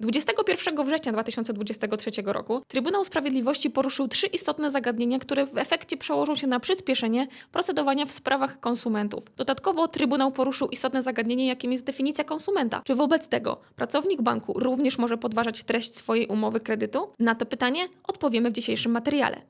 21 września 2023 roku Trybunał Sprawiedliwości poruszył trzy istotne zagadnienia, które w efekcie przełożą się na przyspieszenie procedowania w sprawach konsumentów. Dodatkowo Trybunał poruszył istotne zagadnienie, jakim jest definicja konsumenta. Czy wobec tego pracownik banku również może podważać treść swojej umowy kredytu? Na to pytanie odpowiemy w dzisiejszym materiale.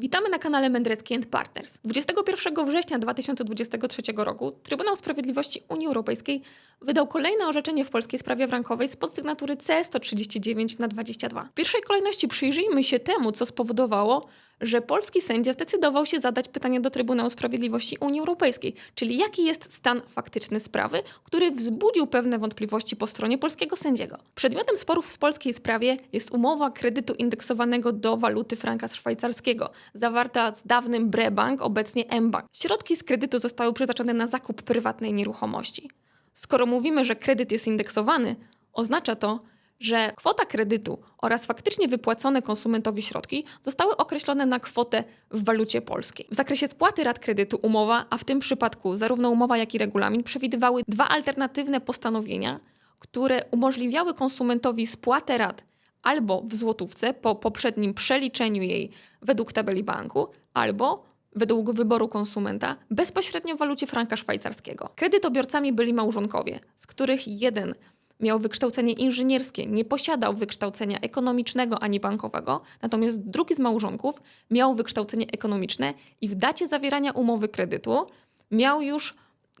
Witamy na kanale Mędrecki Partners. 21 września 2023 roku Trybunał Sprawiedliwości Unii Europejskiej wydał kolejne orzeczenie w polskiej sprawie frankowej z podsygnatury C139 na 22. W pierwszej kolejności przyjrzyjmy się temu, co spowodowało, że polski sędzia zdecydował się zadać pytanie do Trybunału Sprawiedliwości Unii Europejskiej, czyli jaki jest stan faktyczny sprawy, który wzbudził pewne wątpliwości po stronie polskiego sędziego. Przedmiotem sporów w polskiej sprawie jest umowa kredytu indeksowanego do waluty franka szwajcarskiego, zawarta z dawnym Brebank, obecnie mBank. Środki z kredytu zostały przeznaczone na zakup prywatnej nieruchomości. Skoro mówimy, że kredyt jest indeksowany, oznacza to, że kwota kredytu oraz faktycznie wypłacone konsumentowi środki zostały określone na kwotę w walucie polskiej. W zakresie spłaty rat kredytu umowa, a w tym przypadku zarówno umowa, jak i regulamin, przewidywały dwa alternatywne postanowienia, które umożliwiały konsumentowi spłatę rat albo w złotówce po poprzednim przeliczeniu jej według tabeli banku, albo według wyboru konsumenta bezpośrednio w walucie franka szwajcarskiego. Kredytobiorcami byli małżonkowie, z których jeden miał wykształcenie inżynierskie, nie posiadał wykształcenia ekonomicznego ani bankowego, natomiast drugi z małżonków miał wykształcenie ekonomiczne i w dacie zawierania umowy kredytu miał już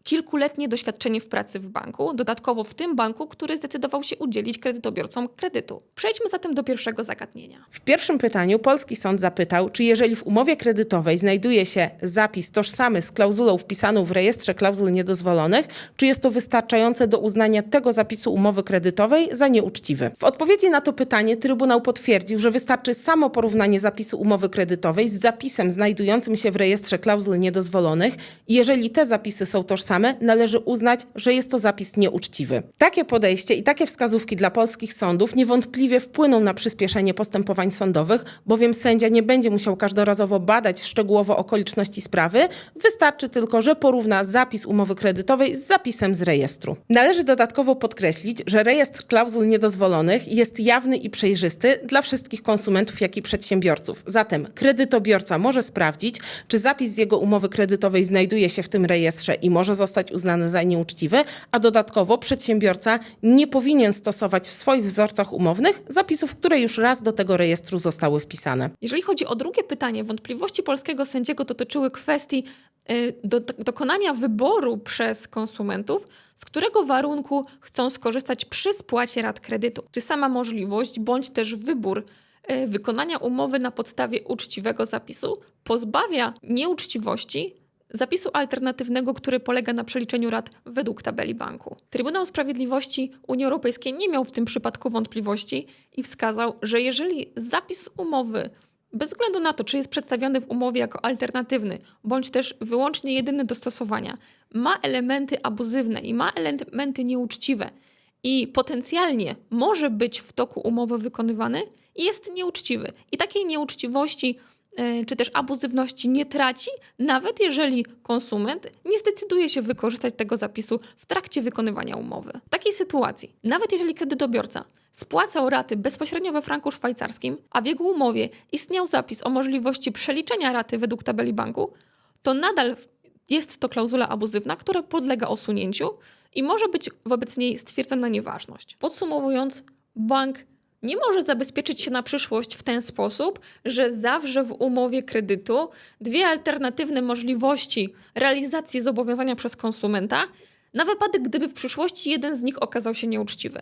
kilkuletnie doświadczenie w pracy w banku, dodatkowo w tym banku, który zdecydował się udzielić kredytobiorcom kredytu. Przejdźmy zatem do pierwszego zagadnienia. W pierwszym pytaniu polski sąd zapytał, czy jeżeli w umowie kredytowej znajduje się zapis tożsamy z klauzulą wpisaną w rejestrze klauzul niedozwolonych, czy jest to wystarczające do uznania tego zapisu umowy kredytowej za nieuczciwy. W odpowiedzi na to pytanie Trybunał potwierdził, że wystarczy samo porównanie zapisu umowy kredytowej z zapisem znajdującym się w rejestrze klauzul niedozwolonych i jeżeli te zapisy są tożsame, należy uznać, że jest to zapis nieuczciwy. Takie podejście i takie wskazówki dla polskich sądów niewątpliwie wpłyną na przyspieszenie postępowań sądowych, bowiem sędzia nie będzie musiał każdorazowo badać szczegółowo okoliczności sprawy, wystarczy tylko, że porówna zapis umowy kredytowej z zapisem z rejestru. Należy dodatkowo podkreślić, że rejestr klauzul niedozwolonych jest jawny i przejrzysty dla wszystkich konsumentów, jak i przedsiębiorców. Zatem kredytobiorca może sprawdzić, czy zapis z jego umowy kredytowej znajduje się w tym rejestrze i może zostać uznany za nieuczciwy, a dodatkowo przedsiębiorca nie powinien stosować w swoich wzorcach umownych zapisów, które już raz do tego rejestru zostały wpisane. Jeżeli chodzi o drugie pytanie, wątpliwości polskiego sędziego dotyczyły kwestii y, do, dokonania wyboru przez konsumentów, z którego warunku chcą skorzystać przy spłacie rat kredytu. Czy sama możliwość bądź też wybór y, wykonania umowy na podstawie uczciwego zapisu pozbawia nieuczciwości zapisu alternatywnego, który polega na przeliczeniu rat według tabeli banku. Trybunał Sprawiedliwości Unii Europejskiej nie miał w tym przypadku wątpliwości i wskazał, że jeżeli zapis umowy bez względu na to, czy jest przedstawiony w umowie jako alternatywny, bądź też wyłącznie jedyny do stosowania, ma elementy abuzywne i ma elementy nieuczciwe i potencjalnie może być w toku umowy wykonywany, jest nieuczciwy. I takiej nieuczciwości czy też abuzywności nie traci, nawet jeżeli konsument nie zdecyduje się wykorzystać tego zapisu w trakcie wykonywania umowy. W takiej sytuacji, nawet jeżeli kredytobiorca spłacał raty bezpośrednio we franku szwajcarskim, a w jego umowie istniał zapis o możliwości przeliczenia raty według tabeli banku, to nadal jest to klauzula abuzywna, która podlega osunięciu i może być wobec niej stwierdzona nieważność. Podsumowując, bank nie może zabezpieczyć się na przyszłość w ten sposób, że zawrze w umowie kredytu dwie alternatywne możliwości realizacji zobowiązania przez konsumenta, na wypadek gdyby w przyszłości jeden z nich okazał się nieuczciwy.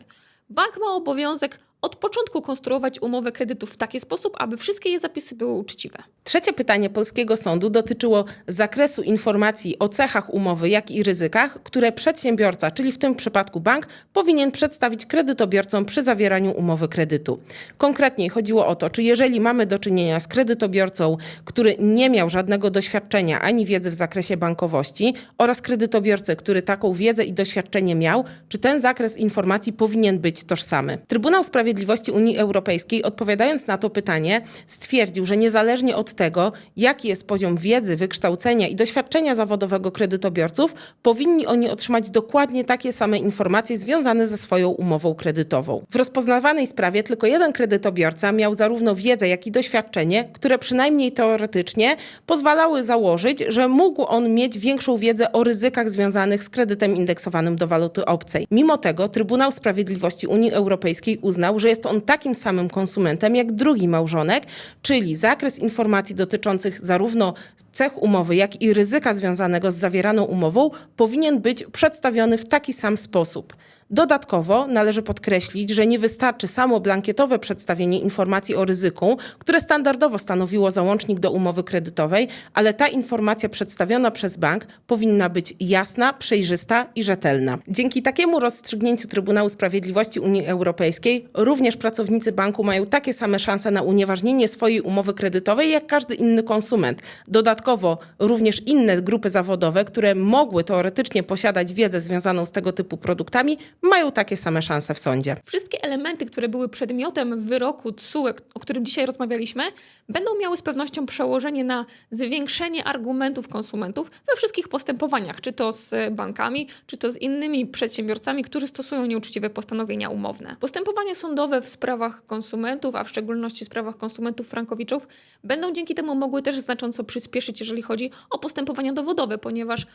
Bank ma obowiązek od początku konstruować umowę kredytu w taki sposób, aby wszystkie jej zapisy były uczciwe. Trzecie pytanie polskiego sądu dotyczyło zakresu informacji o cechach umowy, jak i ryzykach, które przedsiębiorca, czyli w tym przypadku bank, powinien przedstawić kredytobiorcom przy zawieraniu umowy kredytu. Konkretniej chodziło o to, czy jeżeli mamy do czynienia z kredytobiorcą, który nie miał żadnego doświadczenia ani wiedzy w zakresie bankowości oraz kredytobiorcę, który taką wiedzę i doświadczenie miał, czy ten zakres informacji powinien być tożsamy. Trybunał Sprawiedliwości Sprawiedliwości Unii Europejskiej, odpowiadając na to pytanie, stwierdził, że niezależnie od tego, jaki jest poziom wiedzy, wykształcenia i doświadczenia zawodowego kredytobiorców, powinni oni otrzymać dokładnie takie same informacje związane ze swoją umową kredytową. W rozpoznawanej sprawie tylko jeden kredytobiorca miał zarówno wiedzę, jak i doświadczenie, które przynajmniej teoretycznie pozwalały założyć, że mógł on mieć większą wiedzę o ryzykach związanych z kredytem indeksowanym do waluty obcej. Mimo tego Trybunał Sprawiedliwości Unii Europejskiej uznał, że jest on takim samym konsumentem jak drugi małżonek, czyli zakres informacji dotyczących zarówno cech umowy, jak i ryzyka związanego z zawieraną umową powinien być przedstawiony w taki sam sposób. Dodatkowo należy podkreślić, że nie wystarczy samo blankietowe przedstawienie informacji o ryzyku, które standardowo stanowiło załącznik do umowy kredytowej, ale ta informacja przedstawiona przez bank powinna być jasna, przejrzysta i rzetelna. Dzięki takiemu rozstrzygnięciu Trybunału Sprawiedliwości Unii Europejskiej również pracownicy banku mają takie same szanse na unieważnienie swojej umowy kredytowej jak każdy inny konsument. Dodatkowo również inne grupy zawodowe, które mogły teoretycznie posiadać wiedzę związaną z tego typu produktami, mają takie same szanse w sądzie. Wszystkie elementy, które były przedmiotem wyroku TSUE, o którym dzisiaj rozmawialiśmy, będą miały z pewnością przełożenie na zwiększenie argumentów konsumentów we wszystkich postępowaniach, czy to z bankami, czy to z innymi przedsiębiorcami, którzy stosują nieuczciwe postanowienia umowne. Postępowania sądowe w sprawach konsumentów, a w szczególności sprawach konsumentów frankowiczów, będą dzięki temu mogły też znacząco przyspieszyć, jeżeli chodzi o postępowania dowodowe, ponieważ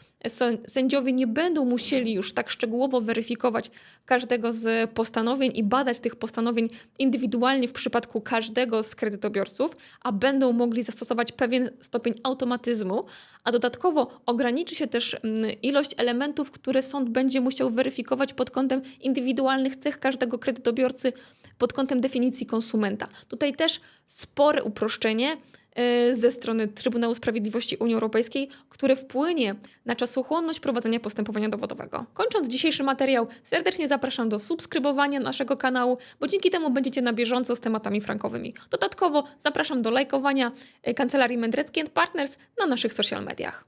sędziowie nie będą musieli już tak szczegółowo weryfikować każdego z postanowień i badać tych postanowień indywidualnie w przypadku każdego z kredytobiorców, a będą mogli zastosować pewien stopień automatyzmu, a dodatkowo ograniczy się też mm, ilość elementów, które sąd będzie musiał weryfikować pod kątem indywidualnych cech każdego kredytobiorcy, pod kątem definicji konsumenta. Tutaj też spore uproszczenie ze strony Trybunału Sprawiedliwości Unii Europejskiej, które wpłynie na czasochłonność prowadzenia postępowania dowodowego. Kończąc dzisiejszy materiał, serdecznie zapraszam do subskrybowania naszego kanału, bo dzięki temu będziecie na bieżąco z tematami frankowymi. Dodatkowo zapraszam do lajkowania y, Kancelarii Mędrecki Partners na naszych social mediach.